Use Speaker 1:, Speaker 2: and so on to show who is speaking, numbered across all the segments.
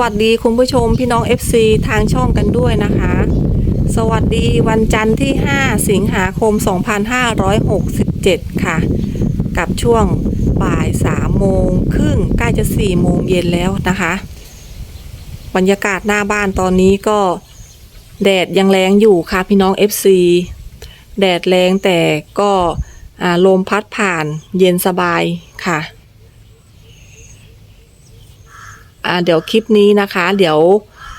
Speaker 1: วัสดีคุณผู้ชมพี่น้อง FC ทางช่องกันด้วยนะคะ สวัสดีวันจันทร์ที่ 5 สิงหาคม 2567 ค่ะ กับช่วงบ่าย3โมงครึ่งใกล้จะ4โมงเย็นแล้วนะคะ บรรยากาศหน้าบ้านตอนนี้ก็แดดยังแรงอยู่ค่ะพี่น้อง FC แดดแรงแต่ก็ลมพัดผ่านเย็นสบายค่ะ อ่าเดี๋ยวคลิปนี้นะคะ เดี๋ยว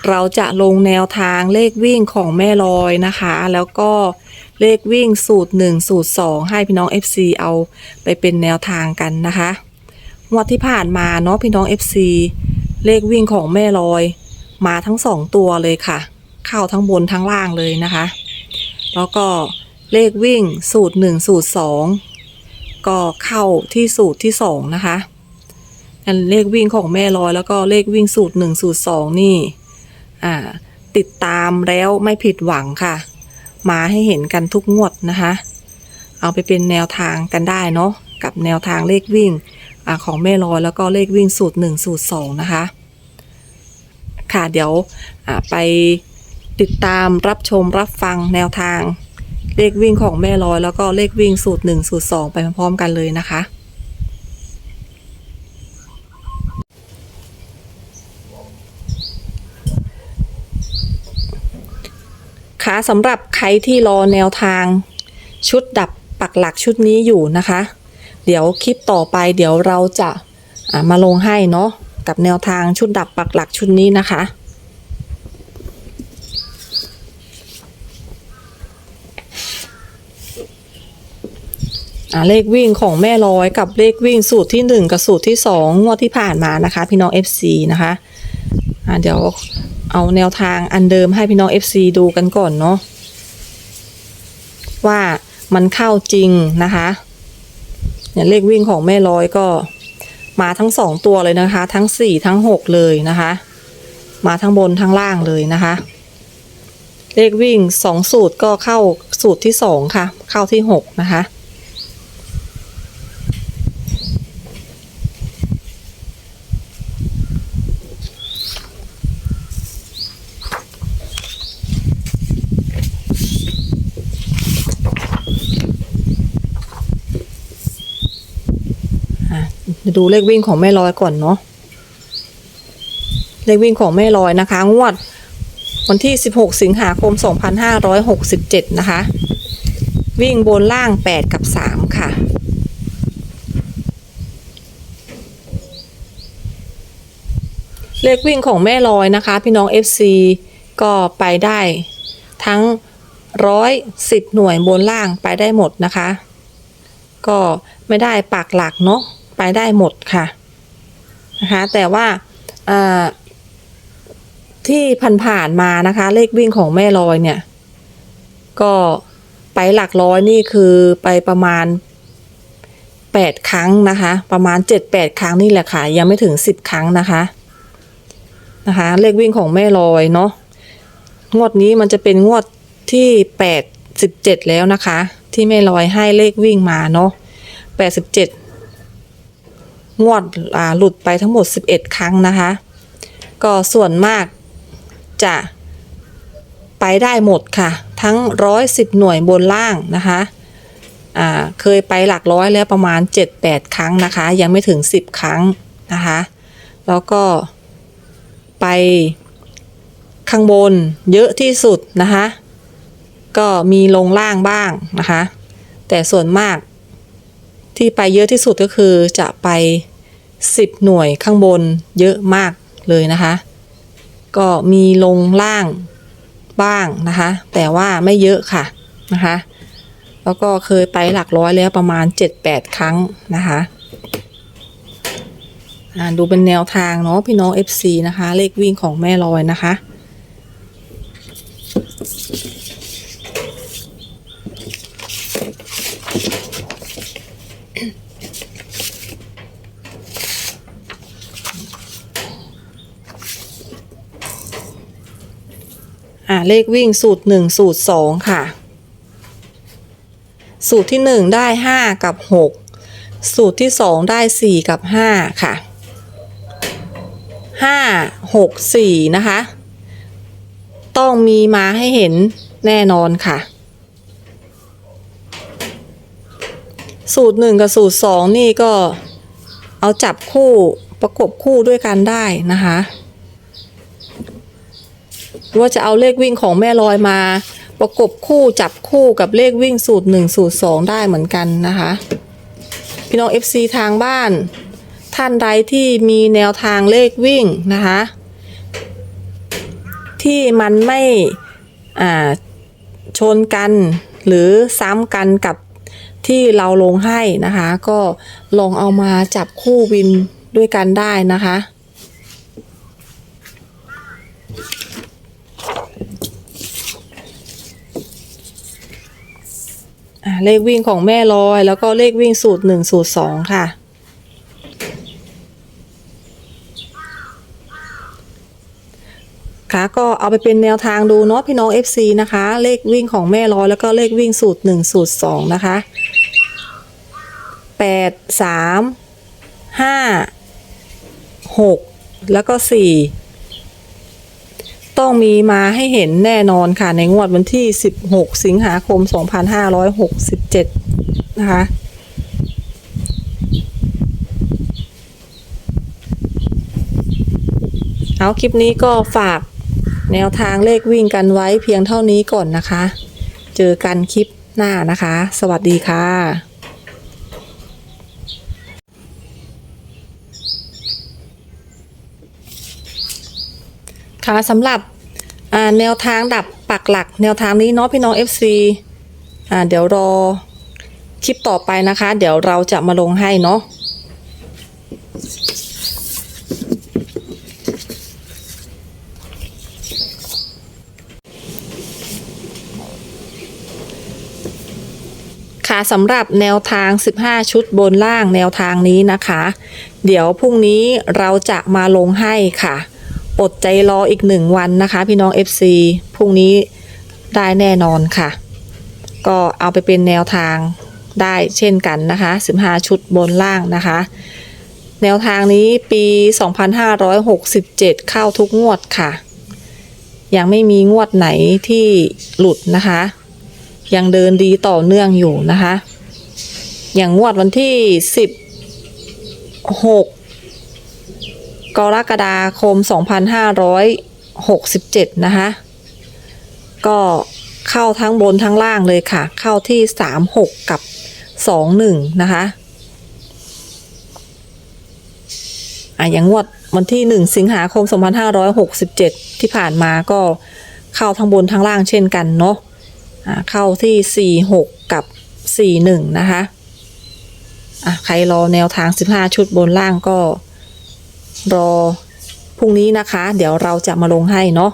Speaker 1: เราจะลงแนวทางเลขวิ่งของแม่ลอยนะคะ แล้วก็เลขวิ่งสูตร 1 สูตร 2 ให้พี่น้อง FC เอาไปเป็นแนวทางกันนะคะงวดที่ผ่านมาเนาะพี่น้อง FC เลขวิ่งของแม่ลอย มาทั้ง2ตัวเลยค่ะ เข้าทั้งบนทั้งล่างเลยนะคะ แล้วก็เลขวิ่งสูตร 1 สูตร 2 ก็เข้าที่สูตรที่ 2 นะคะ อันเลขวิ่งของแม่ลอยแล้วก็เลขวิ่งสูตรหนึ่งสูตรสองนี่ อ่า ติดตามแล้วไม่ผิดหวังค่ะ มาให้เห็นกันทุกงวดนะคะ เอาไปเป็นแนวทางกันได้เนาะกับแนวทางเลขวิ่งอของแม่ลอยแล้วก็เลขวิ่งสูตรหนึ่งสูตรสองนะคะ ค่ะเดี๋ยวไปติดตามรับชมรับฟังแนวทางเลขวิ่งของแม่ลอยแล้วก็เลขวิ่งสูตรหนึ่งสูตรสองไปพร้อมๆกันเลยนะคะ ค่ะสำหรับใครที่รอแนวทางชุดดับปักหลักชุดนี้อยู่นะคะ เดี๋ยวคลิปต่อไปเดี๋ยวเราจะามาลงให้เนาะกับแนวทางชุดดับปักหลักชุดนี้นะคะ เลขวิ่งของแม่ร้อยกับเลขวิ่งสูตรที่ 1 กับสูตรที่ 2 งวดที่ผ่านมานะคะ พี่น้อง FC นะคะอ่าเดี๋ยว เอาแนวทางอันเดิมให้พี่น้อง FC ดูกันก่อนเนาะว่ามันเข้าจริงนะคะเนี่ยเลขวิ่งของแม่ร้อยก็มาทั้ง2ตัวเลยนะคะ ทั้ง4ทั้ง6เลยนะคะ มาทั้งบนทั้งล่างเลยนะคะ เลขวิ่ง2สูตรก็เข้าสูตรที่2ค่ะ เข้าที่6นะคะ อะดูเลขวิ่งของแม่ลอยก่อนเนาะเลขวิ่งของแม่ลอยนะคะ งวด วันที่ 16 สิงหาคม 2567 นะคะ วิ่งบนล่าง 8 กับ 3 ค่ะ เลขวิ่งของแม่ลอยนะคะ พี่น้อง FC ก็ไปได้ทั้งร้อยสิบหน่วยบนล่างไปได้หมดนะคะ ก็ไม่ได้ปากหลักเนาะ ไปได้หมดค่ะนะคะแต่ว่าอ่าที่ผ่านๆมานะคะ เลขวิ่งของแม่ลอยเนี่ย ก็ไปหลักร้อยนี่คือไปประมาณ 8 ครั้งนะคะ ประมาณ 7-8 ครั้งนี่แหละค่ะ ยังไม่ถึง 10 ครั้งนะคะนะคะ เลขวิ่งของแม่ลอยเนาะงวดนี้มันจะเป็นงวดที่ 8 17 แล้วนะคะ ที่แม่ลอยให้เลขวิ่งมาเนาะ87 งวดหลุดไปทั้งหมด 11 ครั้งนะคะ ก็ส่วนมากจะไปได้หมดค่ะ ทั้ง 110 หน่วยบนล่างนะคะเคยไปหลักร้อยแล้วประมาณ 7-8 ครั้งนะคะ ยังไม่ถึง 10 ครั้งนะคะ แล้วก็ไปข้างบนเยอะที่สุดนะคะ ก็มีลงล่างบ้างนะคะ แต่ส่วนมาก ที่ไปเยอะที่สุดก็คือจะไป 10 หน่วยข้างบนเยอะมากเลยนะคะ ก็มีลงล่างบ้างนะคะ แต่ว่าไม่เยอะค่ะนะคะ แล้วก็เคยไปหลักร้อยแล้วประมาณ 7-8 ครั้งนะคะดูเป็นแนวทางเนาะพี่น้อง FC นะคะ เลขวิ่งของแม่ลอยนะคะ อ่าเลขวิ่งสูตรหนึ่งสูตรสองค่ะ สูตรที่หนึ่งได้ห้ากับหกสูตรที่สองได้สี่กับห้าค่ะห้าหกสี่นะคะ ต้องมีมาให้เห็นแน่นอนค่ะ สูตรหนึ่งกับสูตรสองนี่ก็เอาจับคู่ประกบคู่ด้วยกันได้นะคะ ว่าจะเอาเลขวิ่งของแม่ลอยมา ประกบคู่จับคู่กับเลขวิ่งสูตรหนึ่งสูตรสองได้เหมือนกันนะคะ พี่น้อง FC ทางบ้าน ท่านใดที่มีแนวทางเลขวิ่งนะคะ ที่มันไม่ชนกันหรือซ้ำกันกับที่เราลงให้นะคะ ก็ลองเอามาจับคู่วินด้วยกันได้นะคะ เลขวิ่งของแม่ลอย แล้วก็เลขวิ่งสูตรหนึ่งสูตรสองค่ะ ค่ะก็เอาไปเป็นแนวทางดูเนาะพี่น้อง FC นะคะ เลขวิ่งของแม่ลอย แล้วก็เลขวิ่งสูตรหนึ่งสูตรสองนะคะแปดสามห้าหกแล้วก็สี่ ต้องมีมาให้เห็นแน่นอนค่ะ ในงวดวันที่ 16 สิงหาคม 2567 นะคะ เอาคลิปนี้ก็ฝากแนวทางเลขวิ่งกันไว้เพียงเท่านี้ก่อนนะคะ เจอกันคลิปหน้านะคะ สวัสดีค่ะค่ะสำหรับ อ่าแนวทางดับปักหลัก แนวทางนี้เนาะพี่น้อง FC อ่าเดี๋ยวรอคลิปต่อไปนะคะ เดี๋ยวเราจะมาลงให้เนาะค่ะสำหรับแนวทาง 15 ชุดบนล่างแนวทางนี้นะคะ เดี๋ยวพรุ่งนี้เราจะมาลงให้ค่ะ อดใจรออีกหนึ่งวันนะคะ พี่น้อง FC พรุ่งนี้ได้แน่นอนค่ะ ก็เอาไปเป็นแนวทางได้เช่นกันนะคะ 15 ชุดบนล่างนะคะ แนวทางนี้ปี 2567 เข้าทุกงวดค่ะ ยังไม่มีงวดไหนที่หลุดนะคะ ยังเดินดีต่อเนื่องอยู่นะคะ อย่างงวดวันที่16 กรกฎาคม 2567 นะคะ ก็เข้าทั้งบนทั้งล่างเลยค่ะ เข้าที่ 36 กับ 21 นะคะอะอย่างงวดวันที่ 1 สิงหาคม 2567 ที่ผ่านมาก็เข้าทั้งบนทั้งล่างเช่นกันเนาะเข้าที่ 46 กับ 41 นะคะอะใครรอแนวทาง 15 ชุดบนล่างก็ รอพรุ่งนี้นะคะ เดี๋ยวเราจะมาลงให้เนาะ